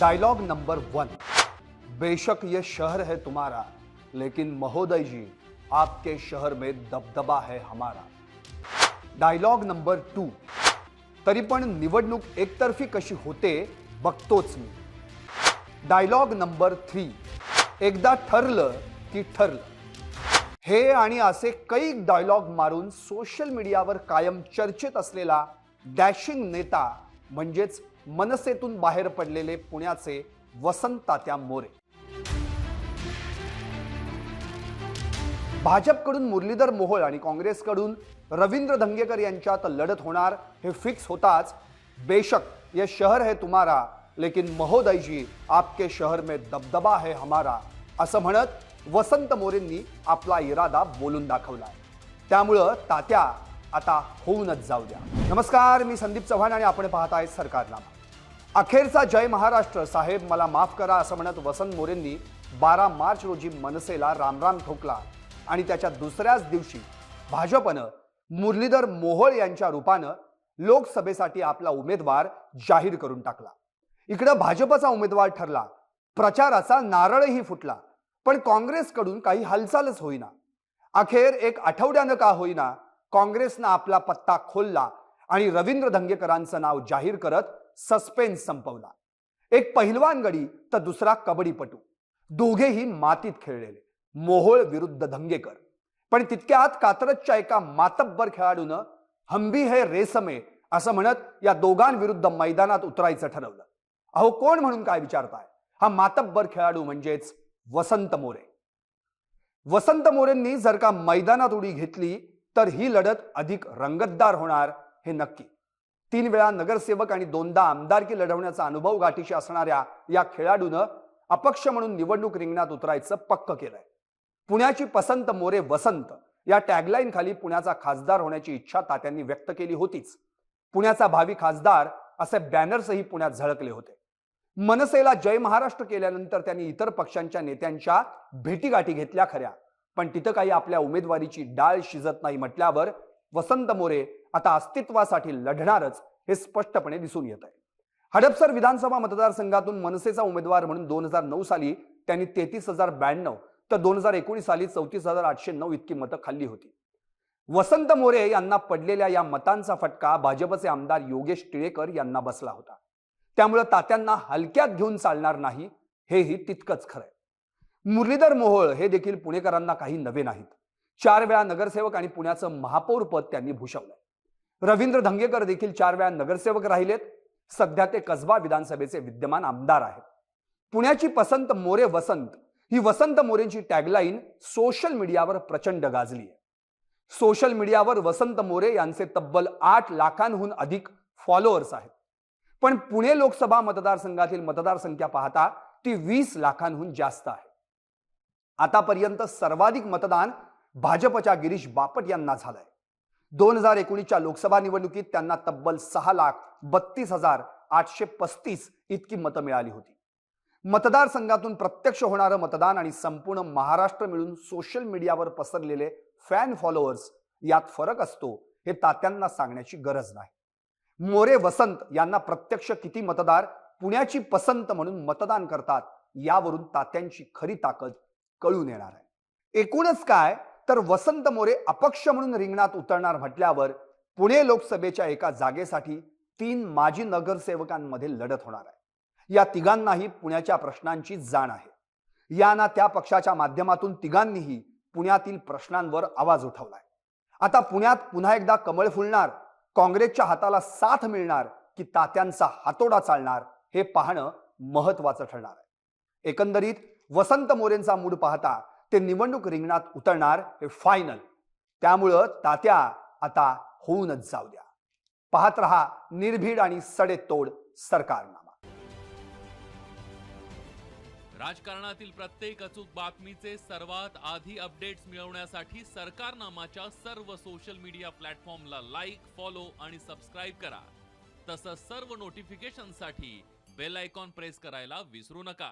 Dialogue number one बेशक ये शहर है तुम्हारा लेकिन महोदय जी आपके शहर में दबदबा है हमारा। डायलॉग नंबर टू तरी पण निवडणूक एकतर्फी कशी होते बघतोच मी. डायलॉग नंबर थ्री एकदा ठरलं की ठरलं. हे आणि असे कैक डायलॉग मारून सोशल मीडियावर कायम चर्चेत असलेला डॅशिंग नेता म्हणजेच मनसेतून बाहेर पडलेले पुण्याचे वसंत तात्या मोरे. भाजपकडून मुरलीधर मोहोळ आणि काँग्रेसकडून रवींद्र धंगेकर यांच्यात लढत होणार हे फिक्स होताच बेशक ये शहर है तुम्हारा लेकिन महोदयजी आपके शहर में दबदबा है हमारा असं म्हणत वसंत मोरेंनी आपला इरादा बोलून दाखवला त्यामुळं तात्या आता होऊनच जाऊ द्या. नमस्कार मी संदीप चव्हाण आणि आपण पाहताय सरकारनामा. अखेरचा जय महाराष्ट्र. साहेब मला माफ करा असं म्हणत वसंत मोरेंनी बारा मार्च रोजी मनसेला रामराम ठोकला आणि त्याच्या दुसऱ्याच दिवशी भाजपनं मुरलीधर मोहोळ यांच्या रूपानं लोकसभेसाठी आपला उमेदवार जाहीर करून टाकला. इकडं भाजपचा उमेदवार ठरला प्रचाराचा नारळही फुटला पण काँग्रेसकडून काही हालचालच होईना. अखेर एक आठवड्यानं का होईना काँग्रेसनं आपला पत्ता खोलला आणि रवींद्र धंगेकरांचं नाव जाहीर करत सस्पेन्स संपवला. एक पहिलवान गडी तर दुसरा कबड्डीपटू. दोघेही मातीत खेळलेले. मोहोळ विरुद्ध धंगेकर. पण तितक्यात कात्रजच्या एका मातब्बर खेळाडूनं हंबी हे रेसमे असं म्हणत या दोघांविरुद्ध मैदानात उतरायचं ठरवलं. अहो कोण म्हणून काय विचारताय? हा मातब्बर खेळाडू म्हणजेच वसंत मोरे. वसंत मोरेंनी जर का मैदानात उडी घेतली तर ही लढत अधिक रंगतदार होणार हे नक्की. तीन वेळा नगरसेवक आणि दोनदा आमदारकी लढवण्याचा अनुभव गाठीशी असणाऱ्या या खेळाडूनं अपक्ष म्हणून निवडणूक रिंगणात उतरायचं पक्क केलंय. पुण्याची पसंत मोरे वसंत या टॅगलाईन खाली पुण्याचा खासदार होण्याची इच्छा तात्यांनी व्यक्त केली होतीच. पुण्याचा भावी खासदार असे बॅनर्सही पुण्यात झळकले होते. मनसेला जय महाराष्ट्र केल्यानंतर त्यांनी इतर पक्षांच्या नेत्यांच्या भेटीगाठी घेतल्या खऱ्या. पण तिथं काही आपल्या उमेदवारीची डाळ शिजत नाही म्हटल्यावर वसंत मोरे आता अस्तित्वासाठी लढणारच हे स्पष्टपणे दिसून येत आहे. हडपसर विधानसभा मतदारसंघातून मनसेचा उमेदवार म्हणून दोन हजार नऊ साली त्यांनी तेहतीस हजार ब्याण्णव तर दोन हजार एकोणीस साली चौतीस हजार आठशे नऊ इतकी मतं खाल्ली होती. वसंत मोरे यांना पडलेल्या या मतांचा फटका भाजपचे आमदार योगेश टिळेकर यांना बसला होता. त्यामुळे तात्यांना हलक्यात घेऊन चालणार नाही हेही तितकंच खरंय मुरलीधर मोहोळ हे देखील पुणेकरांना काही नवे नाहीत. चार वेळा नगरसेवक आणि पुण्याचं महापौर पद त्यांनी भूषवलंय. रवींद्र धंगेकर देखील चार वेळा नगरसेवक राहिलेत. सध्या ते कसबा विधानसभेचे विद्यमान आमदार आहेत. पुण्याची पसंत मोरे वसंत ही वसंत मोरेंची टॅगलाईन सोशल मीडियावर प्रचंड गाजली आहे. सोशल मीडियावर वसंत मोरे यांचे तब्बल आठ लाखांहून अधिक फॉलोअर्स आहेत. पण पुणे लोकसभा मतदारसंघातील मतदारसंख्या पाहता ती वीस लाखांहून जास्त आहे. आतापर्यंत सर्वाधिक मतदान भाजपच्या गिरीश बापट यांना झालंय. दोन हजार एकोणीसच्या लोकसभा निवडणुकीत त्यांना तब्बल सहा लाख बत्तीस हजार आठशे पस्तीस इतकी मतं मिळाली होती. मतदारसंघातून प्रत्यक्ष होणारं मतदान आणि संपूर्ण महाराष्ट्र मिळून सोशल मीडियावर पसरलेले फॅन फॉलोअर्स यात फरक असतो हे तात्यांना सांगण्याची गरज नाही. मोरे वसंत यांना प्रत्यक्ष किती मतदार पुण्याची पसंत म्हणून मतदान करतात यावरून तात्यांची खरी ताकद कळून येणार आहे. एकूणच काय तर वसंत मोरे अपक्ष म्हणून रिंगणात उतरणार म्हटल्यावर पुणे लोकसभेच्या एका जागेसाठी तीन माजी नगरसेवकांमध्ये लढत होणार आहे. या तिघांनाही पुण्याच्या प्रश्नांची जाण आहे. या ना त्या पक्षाच्या माध्यमातून तिघांनीही पुण्यातील प्रश्नांवर आवाज उठवलाय. आता पुण्यात पुन्हा एकदा कमळ फुलणार काँग्रेसच्या हाताला साथ मिळणार की तात्यांचा हातोडा चालणार हे पाहणं महत्वाचं ठरणार आहे. एकंदरीत वसंत मोरेंचा मूड पाहता ते निवडणूक रिंगणात उतरणार हे फायनल त्यामुळं तात्या आता होऊनच जाऊ द्या. पाहत रहा निर्भीड आणि सडेतोड सरकारनामा. राजकारणातील प्रत्येक अचूक बातमीचे सर्वात आधी अपडेट्स मिळवण्यासाठी सरकारनामाच्या सर्व सोशल मीडिया प्लॅटफॉर्मला लाईक फॉलो आणि सबस्क्राईब करा. तसंच सर्व नोटिफिकेशनसाठी बेल आयकॉन प्रेस करायला विसरू नका.